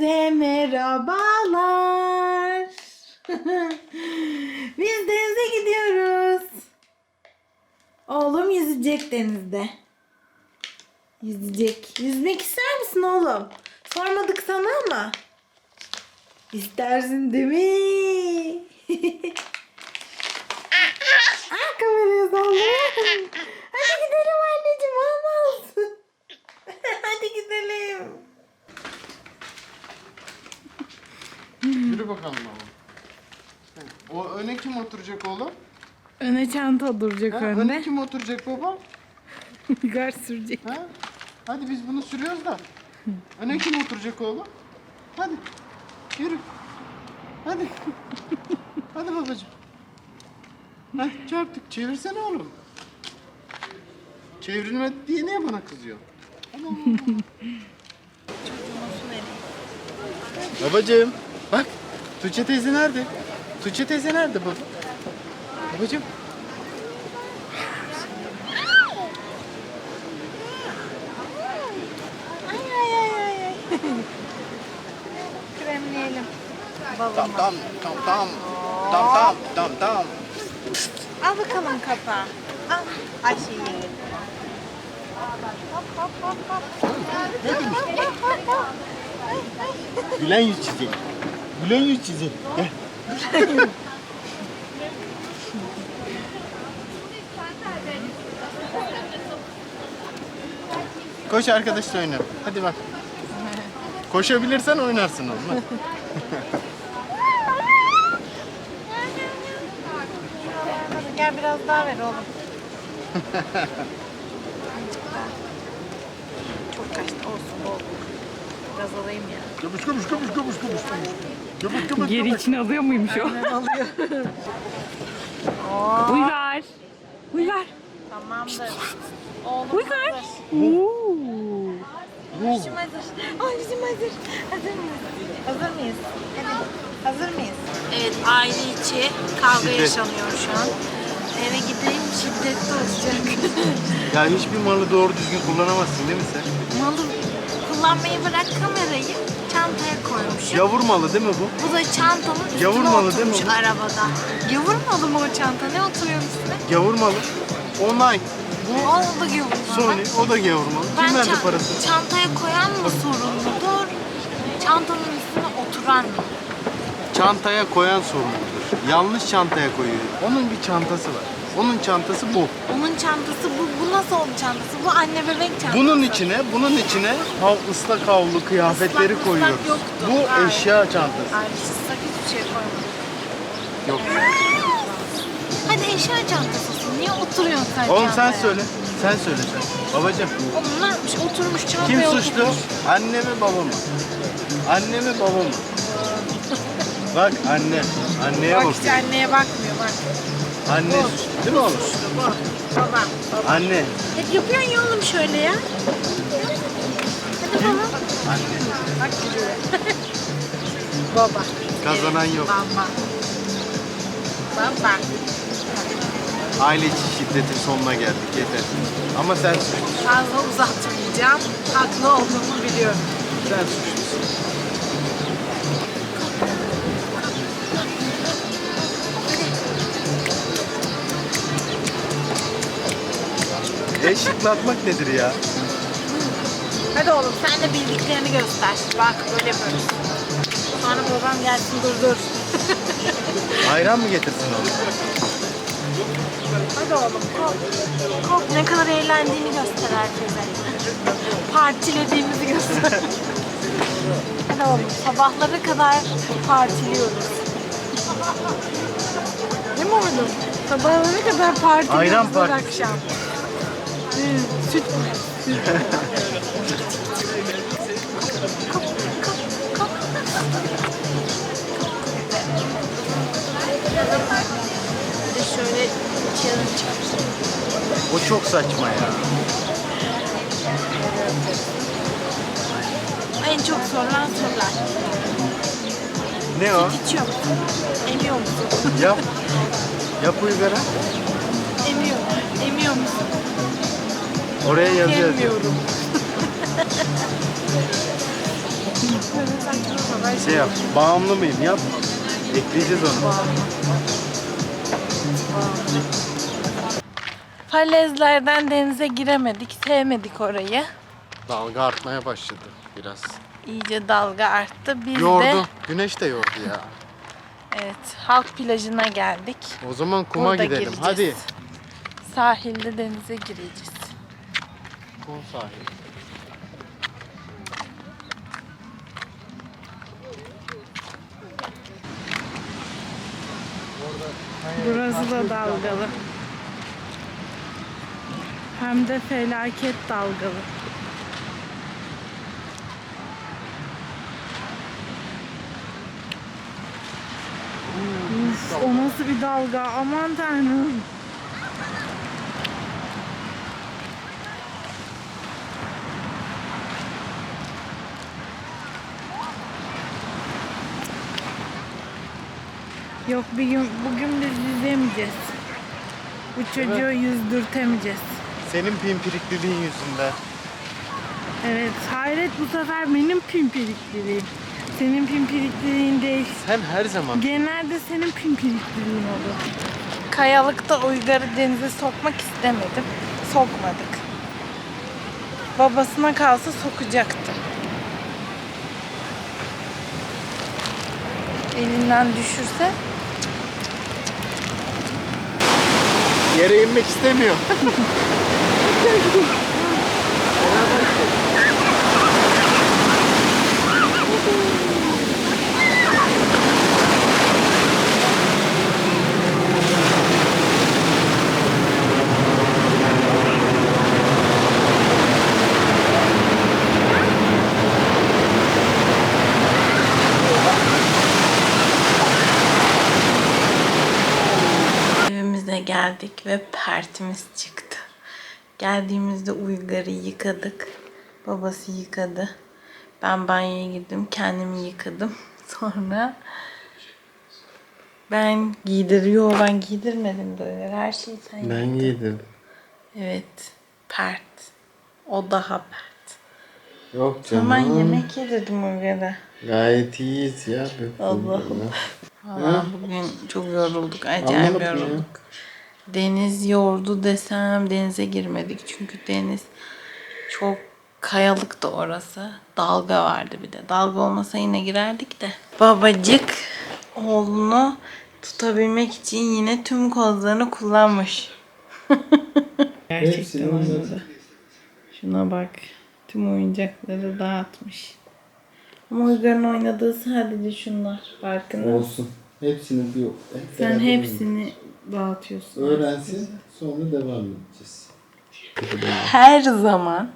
Hepinize merhabalar. Biz denize gidiyoruz. Oğlum yüzecek denizde. Yüzecek. Yüzmek ister misin oğlum? Sormadık sana ama. İstersin değil mi? Aa, kameraya sallıyorum. Hadi gidelim anneciğim olmaz. Hadi gidelim. Yürü bakalım baba. O öne kim oturacak oğlum? Öne çanta duracak Ha, öne önde. kim oturacak baba? Gar sürecek. Ha? Hadi biz bunu sürüyoruz da. Öne kim oturacak oğlum? Hadi. Yürü. Hadi. Hadi babacığım. Heh, çarptık. Çevirsene oğlum. Çevrilmedi diye niye bana kızıyor? Babacığım bak Tuğçe teyze nerede? Tuğçe teyze nerede baba? Babacığım. Ay ay ay ay. ay. Kremleyelim. Tam tam tam tam tam tam tam tam. Al bakalım kapağı. Al hop hop. Ne demiş? Gülen yüz çizelim. Gülen yüz çizelim. Gel. Koş arkadaşla oyna. Hadi bak. Koşabilirsen oynarsın oğlum. hadi. Hadi gel biraz daha ver oğlum. Azıcık daha. Çok kaçtı olsun bol. Biraz alayım ya. Köpüş köpüş köpüş köpüş köpüş. Köpüş köpüş Geri köpüş. içine alıyor muymuş o? alıyor. Uygar. Uygar. Tamamdır. Oğlum Uygar. hazır. Oo. Yüzüm hazır. Ay yüzüm hazır. Hazır mıyız? Hazır mıyız? Hadi. Hazır mıyız? Evet aile içi kavga yaşanıyor şu an. Eve gideyim şiddetli olacak. Ya hiçbir malı doğru düzgün kullanamazsın değil mi sen? Malı kullanmayı bırak kamerayı çantaya koymuş. Yavur malı değil mi bu? Bu da çantanın üstüne Yavur malı değil mi bu? arabada. Yavur malı mı o çanta? Ne oturuyor üstüne? Gavur malı. Online. Bu O da yavur malı. Sony, o da gavur malı. Ben Kim verdi çan- parasını? çantaya koyan mı sorumludur? Çantanın üstüne oturan mı? Çantaya koyan sorumludur. Yanlış çantaya koyuyor. Onun bir çantası var. Onun çantası bu. Onun çantası bu. Bu nasıl onun çantası? Bu anne bebek çantası. Bunun içine, bunun içine hav, ıslak havlu kıyafetleri Islak koyuyoruz. ıslak yoktu. Bu Hayır. eşya çantası. Ay ıslak hiçbir şey koymadım. Yok. Hadi eşya çantası olsun. Niye oturuyorsun sen Oğlum sen çantaya? söyle. Sen söyle sen. Babacım. Oğlum ne yapmış? Oturmuş çantaya Kim oturmuş. suçlu? Anne mi baba mı? Anne mi baba mı? Bak anne. Anneye Bak bak. hiç anneye bakmıyor bak. Anne suçlu değil mi oğlum? Bu. Baba. Baba. Anne. Hep yapıyorsun ya oğlum şöyle ya. Hadi baba. Anne. Bak gülüyor. baba. Kazanan yok. Baba. Baba. Aile içi şiddetin sonuna geldik yeter. Ama sen suçlusun. Fazla uzatmayacağım. Haklı olduğumu biliyorum. Sen suçlusun. E şıklatmak nedir ya? Hadi oğlum sen de bildiklerini göster. Bak böyle yapıyoruz. Sonra babam gelsin dur dur. Ayran mı getirsin oğlum? Hadi oğlum kop. Kop ne kadar eğlendiğini göster herkese. Partilediğimizi göster. Hadi oğlum sabahlara kadar partiliyoruz. Değil mi oğlum? Sabahlara kadar partiliyoruz Ayran her partisi. akşam. Süt süt. Bir de şöyle. O çok saçma ya. En çok sorulan sorular. Ne o? İçiyor musun? Emiyor musun? Yap. Yap uygara. Oraya saçma sapan Şey yap. Bağımlı mıyım? Yap. Ekleyeceğiz onu. Falezlerden denize giremedik, sevmedik orayı. Dalga artmaya başladı biraz. İyice dalga arttı. Biz de Yordu. Güneş de yordu ya. evet, halk plajına geldik. O zaman kuma Burada gidelim. gireceğiz. Hadi. Sahilde denize gireceğiz. Kum sahili. Burası da dalgalı. Hem de felaket dalgalı. O nasıl bir dalga? Aman tanrım. Yok bir gün, bugün biz yüzemeyeceğiz. Bu çocuğu yüzdürtemeyeceğiz. Senin pimpirikliliğin yüzünden. Evet, hayret bu sefer benim pimpirikliliğim. Senin pimpirikliliğin değil. Sen her zaman Genelde senin pimpirikliliğin olur. Kayalıkta Uygar'ı denize sokmak istemedim. Sokmadık. Babasına kalsa sokacaktı. Elinden düşürse yere inmek istemiyor. geldik ve pertimiz çıktı. Geldiğimizde Uygar'ı yıkadık. Babası yıkadı. Ben banyoya girdim. Kendimi yıkadım. Sonra ben giydiriyor. Ben giydirmedim de öyle. Her şeyi sen Ben yedim. Evet. Pert. O daha pert. Yok Ama yemek yedirdim Uygar'a. Gayet iyiyiz ya. Allah'ım. Valla bugün çok yorulduk. Acayip Anlamadım ya. yorulduk. Deniz yordu desem denize girmedik. Çünkü deniz çok kayalıktı orası. Dalga vardı bir de. Dalga olmasa yine girerdik de. Babacık oğlunu tutabilmek için yine tüm kozlarını kullanmış. Gerçekten oynadı. Şuna bak. Tüm oyuncakları dağıtmış. Ama Uygar'ın oynadığı sadece şunlar. Farkında? Olsun. Hepsini bir hep Sen beraber hepsini dağıtıyorsun. öğrensin sonra devam edeceğiz. Her zaman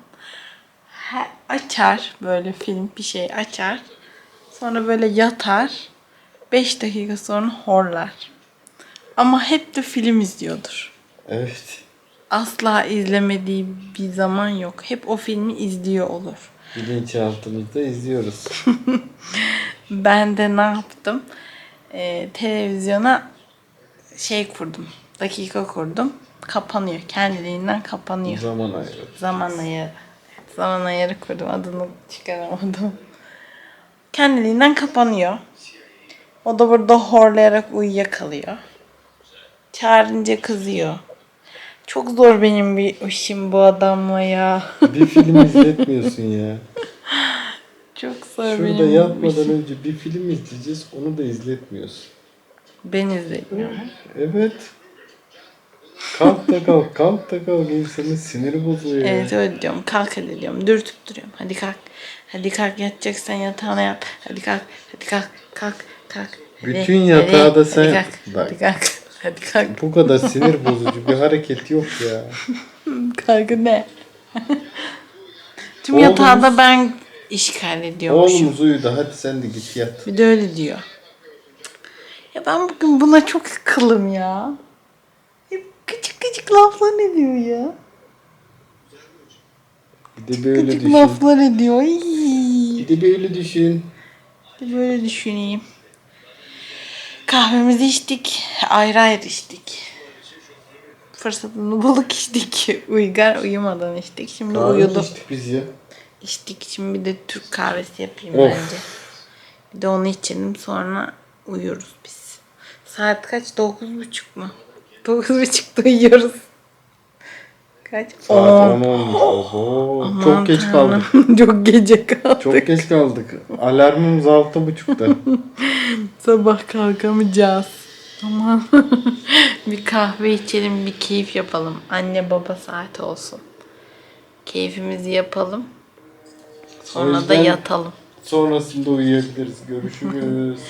he- açar böyle film bir şey açar. Sonra böyle yatar. 5 dakika sonra horlar. Ama hep de film izliyordur. Evet. Asla izlemediği bir zaman yok. Hep o filmi izliyor olur. Bilinçaltımızda izliyoruz. Ben de ne yaptım? Ee, televizyona şey kurdum. Dakika kurdum. Kapanıyor. Kendiliğinden kapanıyor. Zaman ayırıyoruz. Zaman ayarı. Evet, Zaman ayarı kurdum. Adını çıkaramadım. Kendiliğinden kapanıyor. O da burada horlayarak uyuyakalıyor. Çağırınca kızıyor. Çok zor benim bir işim bu adamla ya. Bir film izletmiyorsun ya. Çok zor Şurada benim yatmadan işim. önce bir film izleyeceğiz. Onu da izletmiyorsun. Ben izlemiyorum. Evet. Kalk da kalk, kalk da kalk. İnsanın siniri bozuyor ya. Evet öyle diyorum. Kalk hadi diyorum. Dürtüp duruyorum. Hadi kalk. Hadi kalk yatacaksan yatağına yat. Hadi kalk. Hadi kalk. Kalk. Kalk. Hadi, Bütün yatağı hadi, da sen- Hadi kalk. Bak. Hadi kalk. Hadi kalk. Bu kadar sinir bozucu bir hareket yok ya. Kalk ne? Tüm Oğlumuz- yatağı da ben işgal ediyormuşum. Oğlumuz uyudu. Hadi sen de git yat. Bir de öyle diyor. Ya ben bugün buna çok kılım ya. Hep küçük küçük laflar ediyor ya. Bir de böyle Küçük düşün. laflar ediyor. Ay. Bir de böyle düşün. Bir Böyle düşüneyim. Kahvemizi içtik. Ayrı ayrı içtik. Fırsatını bulduk içtik. Uygar uyumadan içtik. Şimdi Kahve uyudu. içtik biz ya. içtik için bir de Türk kahvesi yapayım Of. bence. Bir de onu içelim sonra uyuyoruz biz. Saat kaç? Dokuz buçuk mu? Dokuz buçukta uyuyoruz. Kaç? Saat On. 10 olmuş. Oho. Aman Çok geç tanrım. kaldık. Çok gece kaldık. Çok geç kaldık. Alarmımız altı buçukta. Sabah kalkamayacağız. Aman. bir kahve içelim, bir keyif yapalım. Anne baba saati olsun. Keyfimizi yapalım. Sonra da yüzden- yatalım. Sonrasında uyuyabiliriz. Görüşürüz.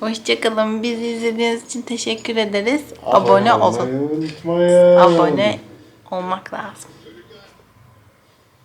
Hoşçakalın. Bizi izlediğiniz için teşekkür ederiz. Abone olun. Abone olmak lazım.